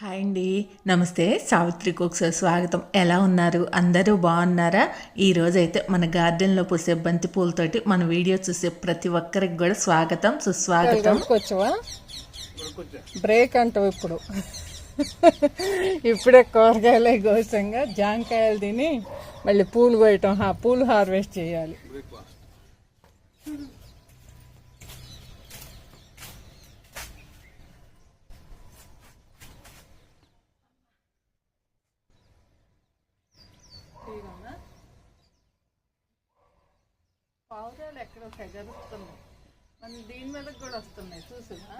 Hi అండి. నమస్తే Savitri cooks స్వాగతం. ఎలా ఉన్నారు? అందరూ బాగున్నారా? ఈరోజు అయితే మన గార్డెన్లో పూసే బంతి పూలతోటి మన వీడియో చూసే ప్రతి ఒక్కరికి కూడా స్వాగతం సుస్వాగతం. బ్రేక్ అంటావు ఇప్పుడు. ఇప్పుడే కూరగాయల కోసంగా జాంకాయలు తిని మళ్ళీ పూలు కోయటం పూలు హార్వెస్ట్ చేయాలి. ఎక్కడో ఎగరుస్తున్నాయి మన దీని మీద కూడా వస్తున్నాయి చూసునా?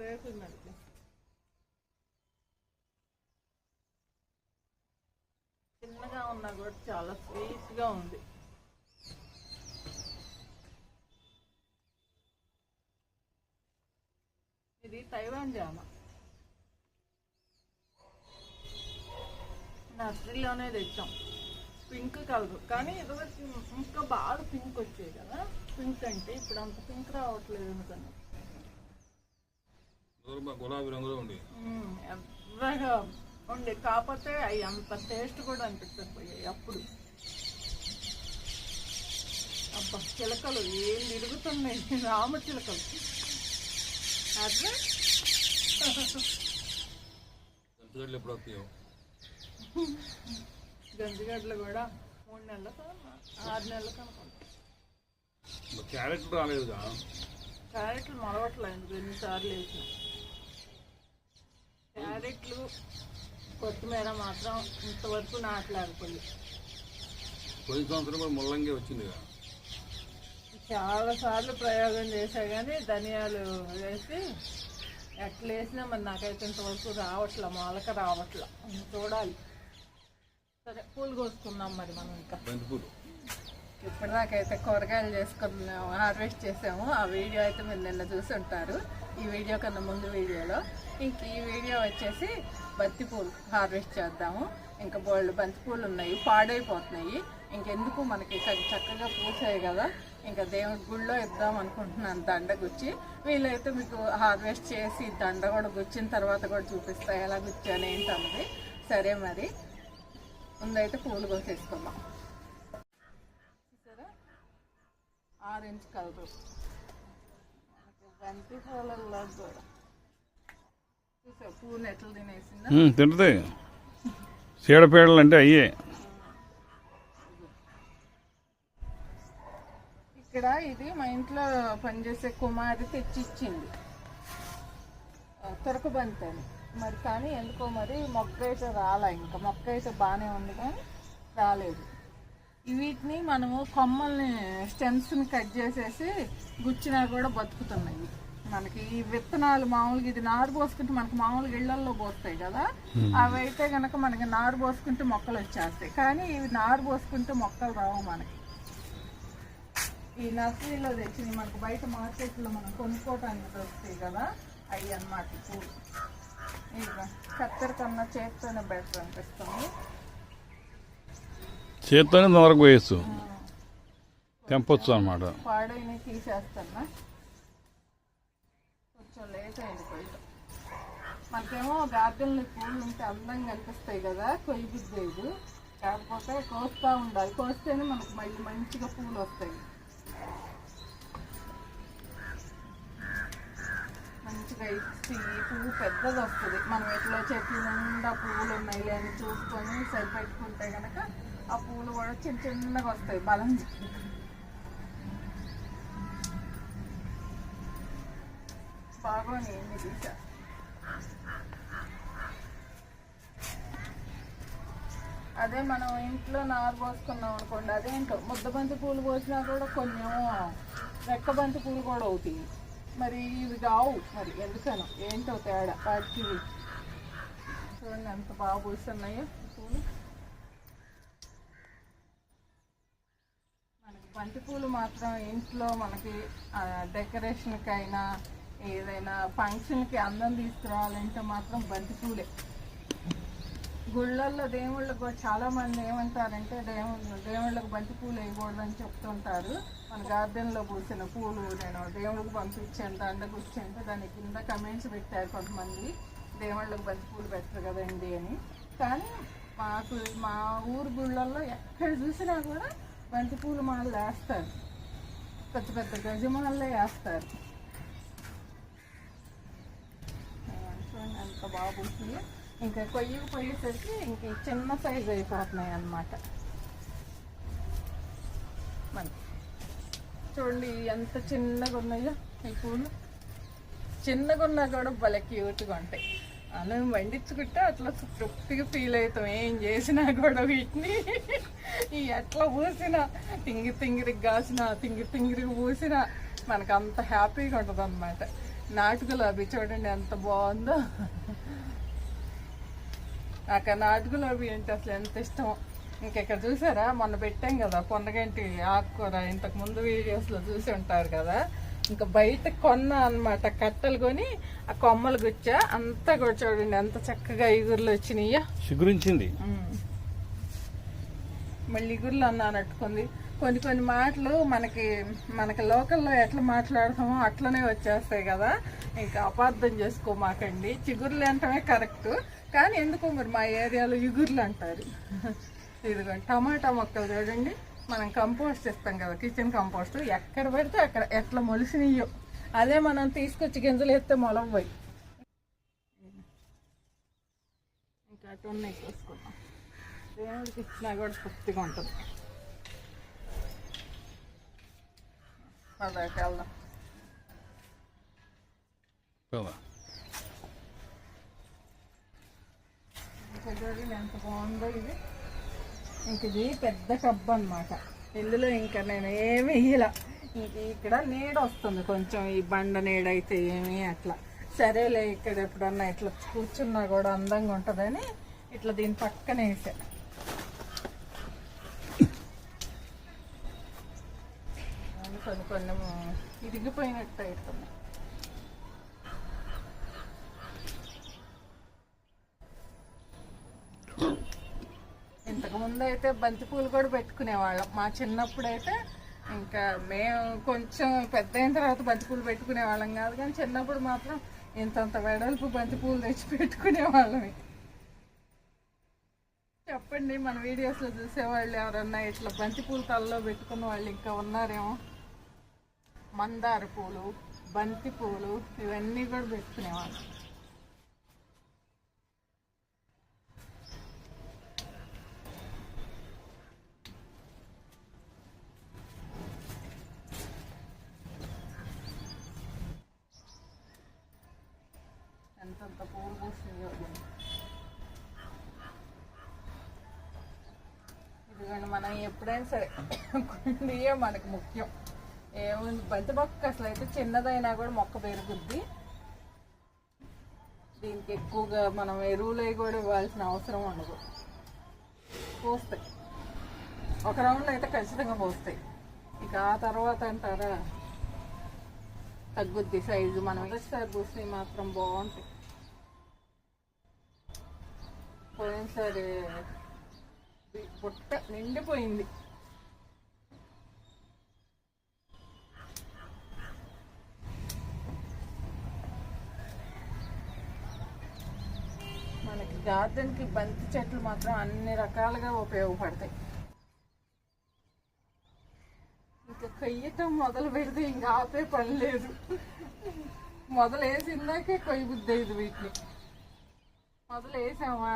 రేపు మరి చిన్నగా ఉన్నా కూడా చాలా స్వీట్గా ఉంది. ఇది తైవాన్ జామ. నర్సరీలోనే తెచ్చాం. Pink colour. కానీ ఇదివరకు ఇంకా బాగా పింక్ వచ్చాయి కదా. పింక్ అంటే ఇప్పుడు అంత పింక్ రావట్లేదు దూరం గులాబీ రంగులో. ఎర్రగా ఉండే. కాకపోతే అవి అంత టేస్ట్ కూడా అనిపించకపోయాయి అప్పుడు. అబ్బా చిలకలు ఏం తిరుగుతున్నాయి. రామ చిలకలు. అట్లా? ఎప్పుడు గంజిగడ్డలు కూడా మూడు నెలలకు ఆరు నెలలకు అనుకుంటా మరి క్యారెట్ రాలేదుగా? క్యారెట్లు మొలవట్లేదు ఎన్నిసార్లు వేసినా. క్యారెట్లు కొత్తిమీర మాత్రం ఇంతవరకు నాటలేకపోయి పోయిన సంవత్సరం కూడా ముల్లంగి వచ్చిందిగా? చాలా సార్లు ప్రయోగం చేశా కానీ ధనియాలు వేసి ఎట్లా వేసినా మరి నాకైతే ఇంతవరకు రావట్లా మొలక రావట్లా. చూడాలి. సరే పూలు కోసుకుందాం మరి మనం ఇంకా. బంతిపూలు ఇప్పటిదాకైతే కూరగాయలు చేసుకున్నాము హార్వెస్ట్ చేసాము. ఆ వీడియో అయితే మీరు నిన్న చూసి ఉంటారు. ఈ వీడియో కన్నా ముందు వీడియోలో. ఇంక ఈ వీడియో వచ్చేసి బంతి పూలు హార్వెస్ట్ చేద్దాము. ఇంకా బోల్డ్ బంతి పూలు ఉన్నాయి పాడైపోతున్నాయి. ఇంకెందుకు మనకి చక్కగా పూసాయి కదా. ఇంకా దేవుడి గుళ్ళో ఇద్దాం అనుకుంటున్నాను దండ గుచ్చి. వీలైతే మీకు హార్వెస్ట్ చేసి దండ కూడా గుచ్చిన తర్వాత కూడా చూపిస్తాయి ఎలా గుచ్చాను ఏంటన్నది. సరే మరి. ముందైతే పూలు కోసేసుకుందాం చూసారా? Orange colour. బంతి పూలలో కూడా. చూసా పూలు ఎట్లా తినేసిందా? తింటుంది. చీడపీడలు అంటే అయ్యే. ఇక్కడ ఇది మా ఇంట్లో పనిచేసే కుమారి తెచ్చిచ్చింది. ఆ, తొరక బంతి అని మరి కానీ ఎందుకో మరి మొక్క అయితే రాలా ఇంకా. మొక్క అయితే బాగానే ఉంది కానీ రాలేదు. వీటిని మనము కొమ్మల్ని స్టెమ్స్ని కట్ చేసేసి గుచ్చినా కూడా బతుకుతున్నాయి. మనకి ఈ విత్తనాలు మామూలుగా ఇది నారు పోసుకుంటే మనకి మామూలుగా ఇళ్ళల్లో పోస్తాయి కదా. అవి అయితే కనుక మనకి నారు పోసుకుంటే మొక్కలు వచ్చేస్తాయి. కానీ ఇవి నారు పోసుకుంటే మొక్కలు రావు మనకి. ఈ నర్సరీలో తెచ్చింది మనకు బయట మార్కెట్లో మనం కొనుక్కోవటానికి దొరుకుతాయి కదా అవి అన్నమాట ఇదిగో కత్తెర కన్నా చేతితోనే బెటర్ అనిపిస్తుంది చేత్తోనే తొందరకు పోయచ్చు తెంపొచ్చు అనమాట పాడైన తీసేస్తున్నా. కొంచెం లేట్ అయింది కొయ్యటం మనకేమో గార్డెన్లో పూలు ఉంటే అందంగా కనిపిస్తాయి కదా కొయ్యి బుద్ధేది కాకపోతే కోస్తూ ఉండాలి. కోస్తేనే మనకు మళ్ళీ మంచిగా పూలు వస్తాయి. మంచిగా ఇచ్చి పువ్వు పెద్దది వస్తుంది. మనం ఎట్లా చెట్లు నిండా పువ్వులు ఉన్నాయి అని చూసుకొని సరిపెట్టుకుంటే కనుక ఆ పువ్వులు కూడా చిన్న చిన్నగా వస్తాయి. బలం చేసి. బాగోని తీసా అదే మనం ఇంట్లో నారు పోసుకున్నాం అనుకోండి అదేంటో ముద్దబంతి పూలు పోసినా కూడా కొంచెం రెక్కబంతి పూలు కూడా అవుతాయి. మరి ఇవి కావు. మరి ఎందుకనో ఏంటో తేడా వాటికి చూడండి ఎంత బాగా పూస్తున్నాయో. పూలు. మనకి బంతి పూలు మాత్రం ఇంట్లో మనకి డెకరేషన్కి అయినా ఏదైనా ఫంక్షన్కి అందం తీసుకురావాలంటే మాత్రం బంతి పూలే. గుళ్ళల్లో దేవుళ్ళకు కూడా చాలా మంది ఏమంటారంటే దేవుళ్ళు దేవుళ్ళకి బంతి పూలు వేయకూడదని చెప్తుంటారు. మన గార్డెన్లో పూసిన పూలు నేను దేవుళ్ళకి పంపించాను దండకు ఇచ్చాను దాని కింద కమెంట్స్ పెట్టారు కొంతమంది. దేవుళ్ళకి బంతి పూలు పెట్టరు కదండి అని. కానీ మాకు మా ఊరు గుళ్ళల్లో ఎక్కడ చూసినా కూడా బంతి పూలు మాలు వేస్తారు. పెద్ద పెద్ద గజమాలే వేస్తారు. అంత ఎంత ఇంకా కొయ్యి పోయేసరికి ఇంక ఈ చిన్న సైజు అయిపోతున్నాయి అన్నమాట. మన చూడండి ఎంత చిన్నగా ఉన్నాయో ఈ పూలు. చిన్నగా ఉన్నా కూడా భలే క్యూట్గా ఉంటాయి. అలా వండించుకుంటే అట్లా తృప్తిగా ఫీల్ అవుతాం. ఏం చేసినా కూడా వీటిని. ఈ ఎట్లా పూసినా తింగి తింగిరికి కాసినా తింగి తింగిరికి పూసినా మనకు అంత హ్యాపీగా ఉంటుంది అనమాట నాటు గులాబీ చూడండి ఎంత బాగుందో. నాకు ఆ నాటు గులాబీ అంటే అసలు ఎంత ఇష్టం? ఇంకెక్కడ చూసారా? మొన్న పెట్టాం కదా పొన్నగంటి ఆకుకూర. ఇంతకు ముందు వీడియోస్లో చూసి ఉంటారు కదా. ఇంకా బయట కొన్న అన్నమాట కట్టలు కొని ఆ కొమ్మలు గుచ్చా అంతా కూడా చూడండి ఎంత చక్కగా ఇగుర్లు వచ్చినాయో. చిగురించింది. మళ్ళీ ఇగుర్లు అన్నానట్టుకుంది కొన్ని కొన్ని మాటలు మనకి మనకి లోకల్లో ఎట్లా మాట్లాడతామో అట్లనే వచ్చేస్తాయి కదా. ఇంకా అపార్థం చేసుకోమాకండి. చిగుర్లు అంటమే కరెక్ట్. కానీ ఎందుకో మరి మా ఏరియాలో ఇగుర్లు అంటారు. ఇదిగోండి టమాటా మొక్కలు చూడండి. మనం కంపోస్ట్ ఇస్తాం కదా కిచెన్ కంపోస్ట్ ఎక్కడ పెడితే అక్కడ ఎట్లా మొలిసినయో. అదే మనం తీసుకొచ్చి గింజలు వేస్తే మొలవ్వయి. ఇంకా అటు ఉన్నాయి చూసుకుందాం. దేవుడికి ఇచ్చినా కూడా తృప్తిగా ఉంటుంది. అదే వెళ్దాం కదా ఇంకా చూడండి ఎంత బాగుందో ఇది ఇంక ఇది పెద్ద కబ్బు అనమాట ఇందులో ఇంకా నేను ఏమి ఇలా ఇంక ఇక్కడ నీడ వస్తుంది కొంచెం ఈ బండ నీడ అయితే ఏమి అట్లా. సరేలే ఇక్కడ ఎప్పుడన్నా ఇట్లా కూర్చున్నా కూడా అందంగా ఉంటుందని ఇట్లా దీని పక్కన వేసా. కొన్ని కొన్ని ఇరిగిపోయినట్టు అవుతుంది ముందైతే ముందు అయితే కూడా పెట్టుకునేవాళ్ళం. మా చిన్నప్పుడు అయితే ఇంకా మేము కొంచెం పెద్ద అయిన తర్వాత బంతిపూలు పెట్టుకునేవాళ్ళం కాదు కానీ చిన్నప్పుడు మాత్రం ఇంతంత వెడల్పు బంతిపూలు తెచ్చి పెట్టుకునేవాళ్ళమే. చెప్పండి మన వీడియోస్లో చూసేవాళ్ళు ఎవరన్నా ఇట్లా బంతిపూలు తలలో పెట్టుకున్న వాళ్ళు ఇంకా ఉన్నారేమో? మందార పూలు బంతి పూలు ఇవన్నీ కూడా పెట్టుకునేవాళ్ళు. అంత పూలు పూసినాయో ఇదిగోండి మనం ఎప్పుడైనా సరే కుండీయే మనకు ముఖ్యం. ఏముంది బంతి మొక్క అసలు అయితే చిన్నదైనా కూడా మొక్క పెరుగుద్ది. దీనికి ఎక్కువగా మనం ఎరువులు అవి కూడా ఇవ్వాల్సిన అవసరం ఉండదు. పోస్తాయి. ఒక రౌండ్ అయితే ఖచ్చితంగా పోస్తాయి. ఇక ఆ తర్వాత అంటారా? తగ్గుద్ది సైజు. మనం ఒకసారి పూసినవి మాత్రం బాగుంటాయి. పోయినసారి ఈ బుట్ట నిండిపోయింది. మనకి గార్డెన్కి బంతి చెట్లు మాత్రం అన్ని రకాలుగా ఉపయోగపడతాయి. ఇంకా కొయ్యటం మొదలు పెడితే ఇంకా ఆపే పని లేదు. మొదలు వేసిందాకే కొయ్య బుద్ధి అయ్యింది వీటిని. మొదలు వేసామా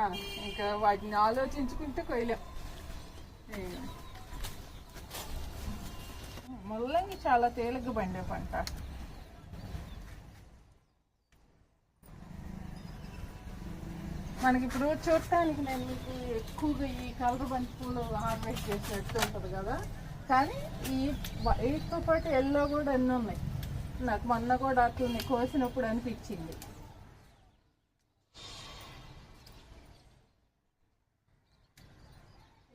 ఇంకా వాటిని ఆలోచించుకుంటే కొయ్యలేం. ముల్లంగి చాలా తేలిగ్గా పండే పంట. మనకి ఇప్పుడు చూడటానికి నేను మీకు ఎక్కువగా ఈ కలర్ బంతి పూలు హార్వెస్ట్ చేసినట్టు ఉంటుంది కదా. కానీ ఈ వీటితో పాటు ఎల్లో కూడా ఎన్ని ఉన్నాయి. నాకు మొన్న కూడా అట్లని కోసినప్పుడు అనిపించింది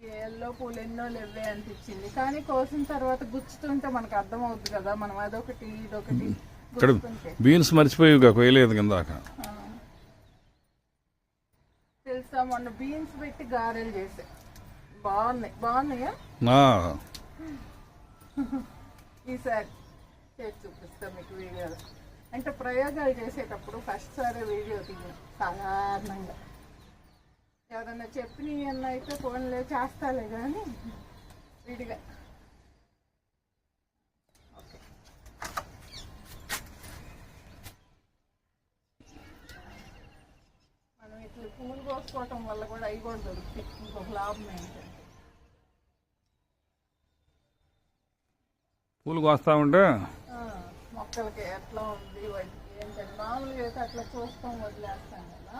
ఈ ఎల్లో పూలు ఎన్నో లేవే అనిపించింది. కానీ కోసిన తర్వాత గుచ్చుతుంటే మనకు అర్థం అవుతుంది కదా మనం అదొకటి ఇదొకటి ఇక్కడ బీన్స్ మర్చిపోయి కొయ్యలేదు కిందాక. తెలుసు మొన్న బీన్స్ పెట్టి గారెలు చేసా. బాగున్నాయి బాగున్నాయా? ఈసారి చేసి చూపిస్తా మీకు వీడియోలో. అంటే ప్రయోగాలు చేసేటప్పుడు ఫస్ట్ సారి వీడియో తీయను సాధారణంగా. ఎవరన్నా చెప్పినవి అన్న అయితే ఫోన్లో చేస్తాలే కానీ విడిగా. మనం ఇట్లా పూలు కోసుకోవటం వల్ల కూడా అవి కూడా దొరుకుతాయి. ఇంకొక లాభం ఏంటంటే. పూలు కోస్తా ఉంటే? మొక్కలకి ఎట్లా ఉంది ఏంటంటే మామూలుగా అయితే అట్లా చూస్తాం వదిలేస్తాం కదా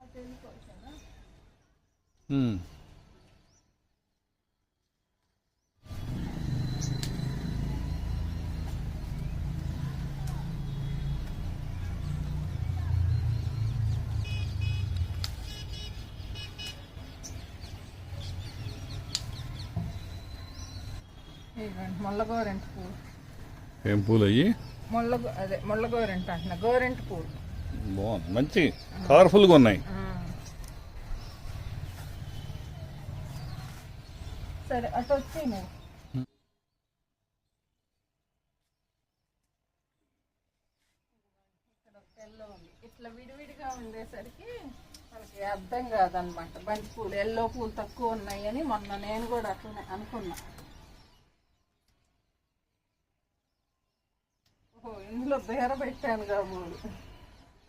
అది వెళ్ళిపోతానా ఉమ్. ఇదిగోండి ముళ్ళ గోరెంట పువ్వు ఏం పూలు అయ్యి ముళ్ళ గో- అదే ముళ్ళ గోరెంట అంటున్నా గోరెంట పువ్వు బాగుంది. మంచి కలర్ఫుల్గా ఉన్నాయి. సరే అటు వచ్చి ఇక్కడ ఉంది ఇట్లా విడివిడిగా ఉండేసరికి మనకి అర్థం కాదనమాట. బంతి పూలు ఎల్లో పూలు తక్కువ ఉన్నాయని మొన్న నేను కూడా అట్లనే అనుకున్నా. ఓహో ఇందులో బేర పెట్టాను కాబోలు.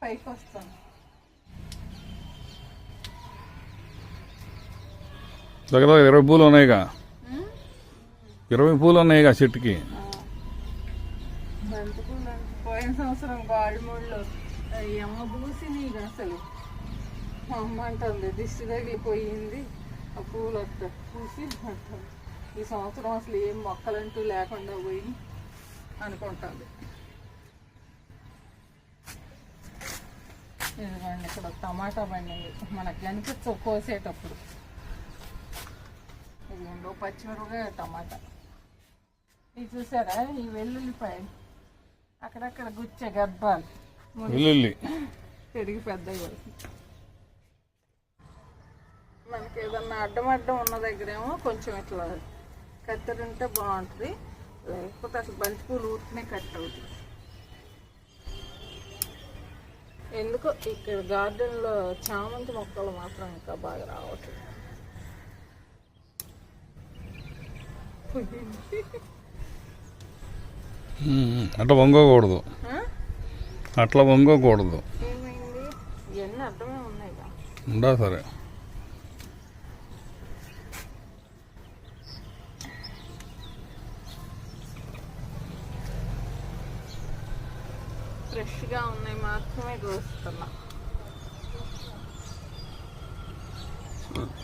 పైకి వస్తాను. దగ్గర ఇరవై పూలు ఉన్నాయిగా. ఇరవై పూలు ఉన్నాయిగా చెట్టుకి. పోయిన సంవత్సరం గాడిమూళ్ళు ఏమో పూసినాయి ఇక అసలు. అమ్మ అంటుంది దిష్టి తగిలిపోయింది. ఆ పూలు వస్తా పూసి అంటుంది. ఈ సంవత్సరం అసలు ఏం మొక్కలంటూ లేకుండా పోయి అనుకుంటుంది. ఇదిగోండి ఇక్కడ టమాటా పండింది. మనకు కనిపించవు కోసేటప్పుడు. ఓ పచ్చిమిరపకాయ టమాటా. ఇది చూసారా? ఈ వెల్లుల్లిపాయలు అక్కడక్కడ గుచ్చే గర్భాలు వెల్లుల్లి. పెరిగి పెద్దగా మనకి ఏదన్నా అడ్డం అడ్డం ఉన్న దగ్గరేమో కొంచెం ఇట్లా కత్తెర ఉంటే బాగుంటుంది. లేకపోతే అసలు బంతి పూలు ఊరికనే కట్ అవుతుంది ఎందుకో ఇక్కడ గార్డెన్లో చామంతి మొక్కలు మాత్రం ఇంకా బాగా రావట్లేదు. అట్లా వంగకూడదు? అట్లా వంగకూడదు. ఉండా సరే. ఫ్రెష్గా ఉన్నాయి మాత్రమే కోస్తున్నా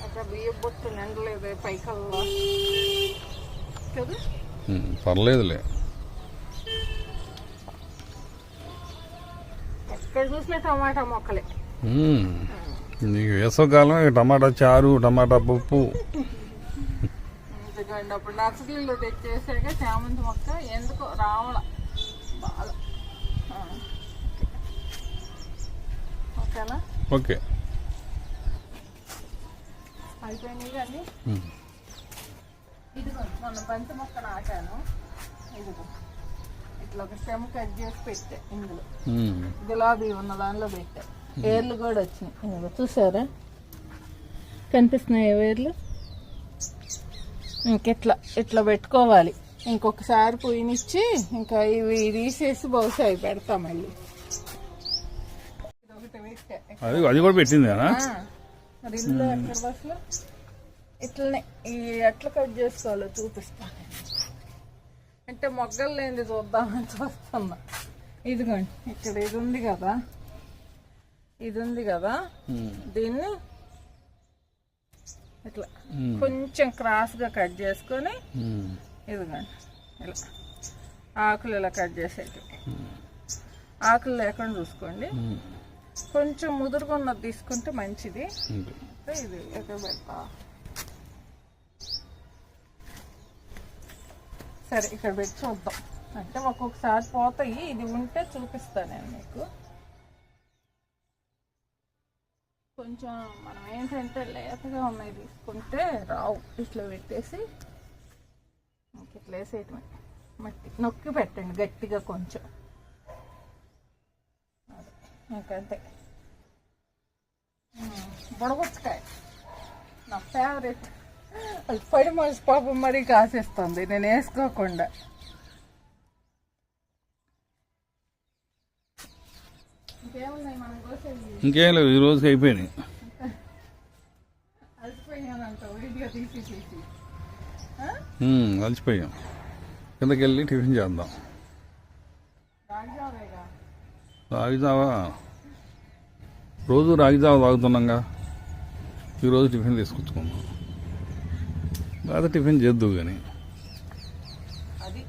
అక్కడ బియ్య బొట్టు నిండలేదే పైకల్లా. పర్లేదులే. టమాటా మొక్కలే. నీకు వేసవకాలం టమాటా చారు టమాటా పప్పు. ఎందుకంటే అప్పుడు నర్సరీలో తెచ్చేసాక చామంతి మొక్క ఎందుకో రావల. బాగా. ఆ. ఓకేనా? ఓకే. అయిపోయినాయి కానీ ఇదిగో మొన్న బంతి మొక్క నాటాను ఇదిగో ఇట్లా ఒక స్టెమ్ కట్ చేసి పెట్టా ఇందులో. గులాబీ ఉన్న దానిలో పెట్టా. వేర్లు కూడా వచ్చినాయి. ఇదిగో చూసారా? కనిపిస్తున్నాయి వేర్లు ఇంకెట్లా ఇట్లా పెట్టుకోవాలి. ఇంకొకసారి పుయ్యనిచ్చి ఇంకా ఇవి తీసేసి బహుశా అవి పెడతా మళ్ళీ. అది కూడా పెట్టిందేనా? ఆ, మరి ఇల్లు ఎక్కడ బస్సులో ఇట్లనే ఈ ఎట్లా కట్ చేసుకోవాలో చూపిస్తాను అంటే మొగ్గలు లేనిది చూద్దామని చూస్తున్నా. ఇదిగోండి ఇక్కడ ఇది ఉంది కదా. ఇది ఉంది కదా. ఉమ్, దీన్ని ఇట్లా ఉమ్, కొంచెం క్రాస్గా కట్ చేసుకొని ఉమ్, ఇదిగోండి ఇలా ఆకులు ఇలా కట్ చేసేది ఆకులు లేకుండా చూసుకోండి. కొంచెం ముదురుకున్నది తీసుకుంటే మంచిది. ఇది ఎక్కడ పెడతా సరే ఇక్కడ పెట్టి చూద్దాం. అంటే ఒక్కొక్కసారి పోతాయి. ఇది ఉంటే చూపిస్తాను నేను మీకు. కొంచెం మనం ఏంటంటే లేతగా ఉన్నాయి తీసుకుంటే రావు. ఇట్లా పెట్టేసి ఇట్లా వేసేయటమే. మట్టి నొక్కి పెట్టండి గట్టిగా కొంచెం. ఇంకంతే బుడగొచ్చకాయ నా ఫేవరెట్ అది పడి మనిషి పాపం మరీ కాసేస్తుంది. నేను వేసుకోకుండా. ఇంకేం లేవు ఈ రోజుకి అయిపోయినాయి. అలసిపోయాం. కిందకి వెళ్ళి టిఫిన్ చేద్దాం. రాగిజావా? రోజు రాగిజావా తాగుతున్నాంగా. ఈరోజు టిఫిన్ తీసుకొచ్చుకుందాం. లేదా టిఫిన్ చేద్దు కానీ. అది.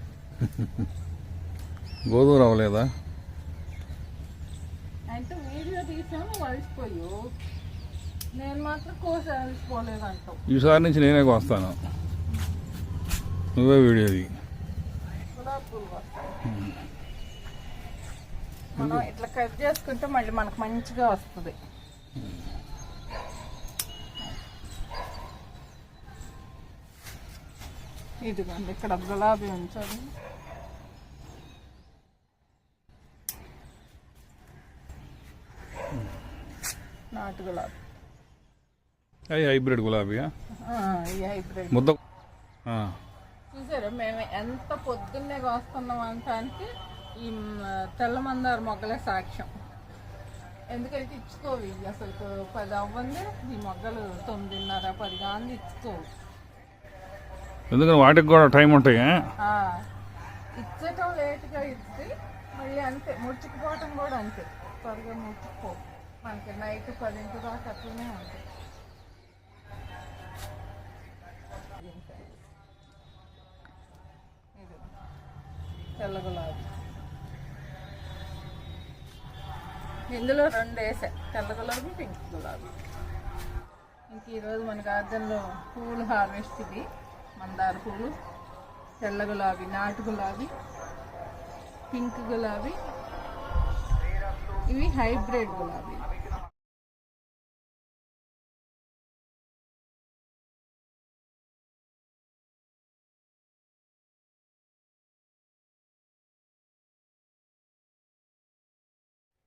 గోధుమ రవ్వలేదా అంటే వీడియో తీసాము నేను మాత్రం కోసి ఈసారి నుంచి నేనే వస్తాను నువ్వే వీడియోది వస్తాయి మనం ఇట్లా కట్ చేసుకుంటే మళ్ళీ మనకు మంచిగా వస్తుంది. ఇదిగోండి ఇక్కడ గులాబీ ఉంచండి నాటు గులాబీ. అవి హైబ్రిడ్ గులాబీయా? హైబ్రిడ్. ముద్ద చూసారా మేము ఎంత పొద్దున్నే కోస్తున్నాం అంటానికి ఈ మ్, తెల్ల మందార మొగ్గలే సాక్ష్యం. ఎందుకంటే ఇచ్చుకోవు అసలు. పది అవ్వంది ఈ మొగ్గలు తొమ్మిదిన్నర పది కాంది ఇచ్చుకోవు. ఎందుకంటే వాటికి కూడా టైం ఉంటాయి ఆ, ఇచ్చటం లేట్గా ఇచ్చి మళ్ళీ అంతే ముడుచుకుపోవటం కూడా అంతే. త్వరగా ముడుచుకుపో. మనకి నైట్ పదింటి దాకా అట్లనే ఉంటుంది. ఇది తెల్ల గులాబీ. ఇందులో రెండు వేసా. తెల్ల గులాబీ పింక్ గులాబీ. ఇంక ఈరోజు మన గార్డెన్లో పూలు హార్వెస్ట్ ఇది. మందార పూలు తెల్ల గులాబీ నాటు గులాబీ పింక్ గులాబీ ఇవి హైబ్రిడ్ గులాబీ.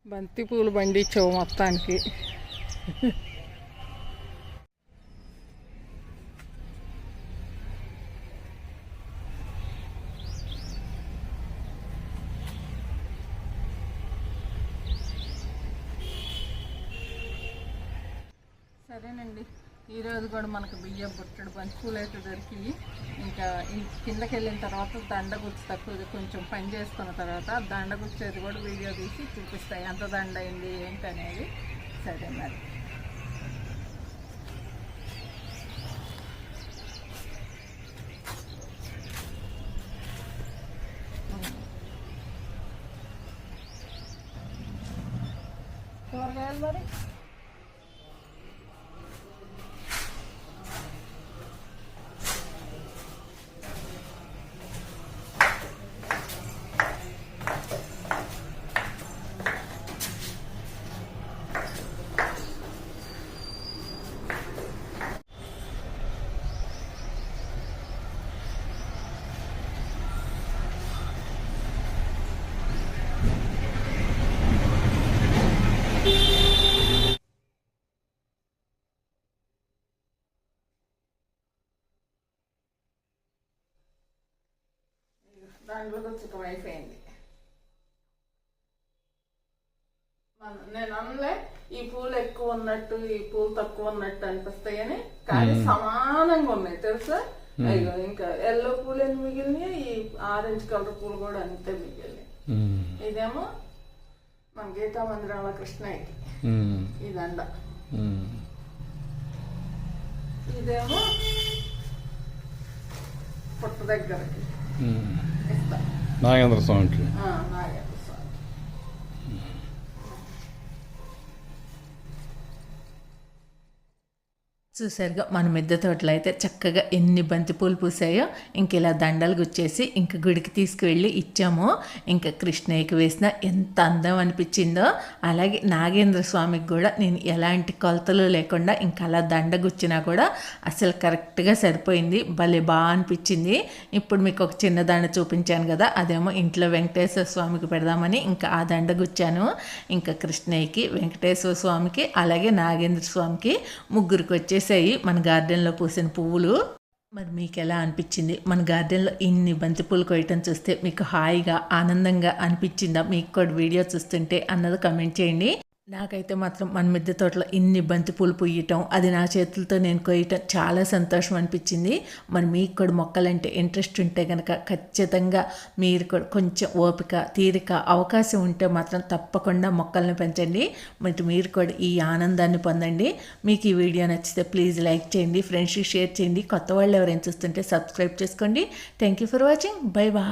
బంతి పూలు పండించావు మొత్తానికి. కూడా మనకు బియ్యం బుట్టడు బంతిపూలు అయితే దొరికి ఇంకా కిందకి వెళ్ళిన తర్వాత దండ గుచ్చి తక్కువ కొంచెం పని చేసుకున్న తర్వాత దండ గుచ్చేది కూడా వీడియో తీసి చూపిస్తాయి. ఎంత దండ అయింది ఏంటి అనేది. సరే మరి. కూరగాయలు మరి? దాంట్లో అయిపోయింది నేను అనలే ఈ పూలు ఎక్కువ ఉన్నట్టు ఈ పూలు తక్కువ ఉన్నట్టు అనిపిస్తాయని కానీ సమానంగా ఉన్నాయి తెలుసా? అయ్యో ఇంకా ఎల్లో పూలు ఎన్ని మిగిలినాయి? ఈ ఆరెంజ్ కలర్ పూలు కూడా అంతే మిగిలినాయి. ఇదేమో మన గీతా మందిరంలో కృష్ణయ్యకి ఉమ్, ఈ దండ. ఉమ్. ఇదేమో పుట్ట దగ్గరకి. నాగేంద్ర స్వామికి ఆ, నాగేంద్ర స్వామి చూసారుగా మన మిద్దె తోటలో అయితే చక్కగా ఎన్ని బంతి పూలు పూసాయో ఇంక ఇలా దండలు గుచ్చేసి ఇంక గుడికి తీసుకువెళ్ళి ఇచ్చాము. ఇంకా కృష్ణయ్యకి వేసిన ఎంత అందం అనిపించిందో అలాగే నాగేంద్ర స్వామికి కూడా నేను ఎలాంటి కొలతలు లేకుండా ఇంకా అలా దండ గుచ్చినా కూడా అసలు కరెక్ట్గా సరిపోయింది. భలే బాగా అనిపించింది. ఇప్పుడు మీకు ఒక చిన్న దండ చూపించాను కదా అదేమో ఇంట్లో వెంకటేశ్వర స్వామికి పెడదామని ఇంకా ఆ దండ గుచ్చాను. ఇంకా కృష్ణయ్యకి వెంకటేశ్వర స్వామికి అలాగే నాగేంద్ర స్వామికి ముగ్గురికి వచ్చేసి వచ్చేసాయి మన గార్డెన్లో పూసిన పువ్వులు. మరి మీకు ఎలా అనిపించింది? మన గార్డెన్లో ఇన్ని బంతిపూలు కొయ్యటం చూస్తే మీకు హాయిగా ఆనందంగా అనిపించిందా? మీకు కూడా వీడియో చూస్తుంటే అన్నది కమెంట్ చేయండి. నాకైతే మాత్రం మన మిద్దె తోటలో ఇన్ని బంతి పూలు పుయ్యటం అది నా చేతులతో నేను కొయ్యటం చాలా సంతోషం అనిపించింది. మరి మీకు కూడా మొక్కలంటే ఇంట్రెస్ట్ ఉంటే కనుక ఖచ్చితంగా మీరు కూడా కొంచెం ఓపిక తీరిక అవకాశం ఉంటే మాత్రం తప్పకుండా మొక్కల్ని పెంచండి. మరి మీరు కూడా ఈ ఆనందాన్ని పొందండి. మీకు ఈ వీడియో నచ్చితే ప్లీజ్ లైక్ చేయండి ఫ్రెండ్స్కి షేర్ చేయండి. కొత్త వాళ్ళు ఎవరైనా చూస్తుంటే సబ్స్క్రైబ్ చేసుకోండి. Thank you for watching bye bye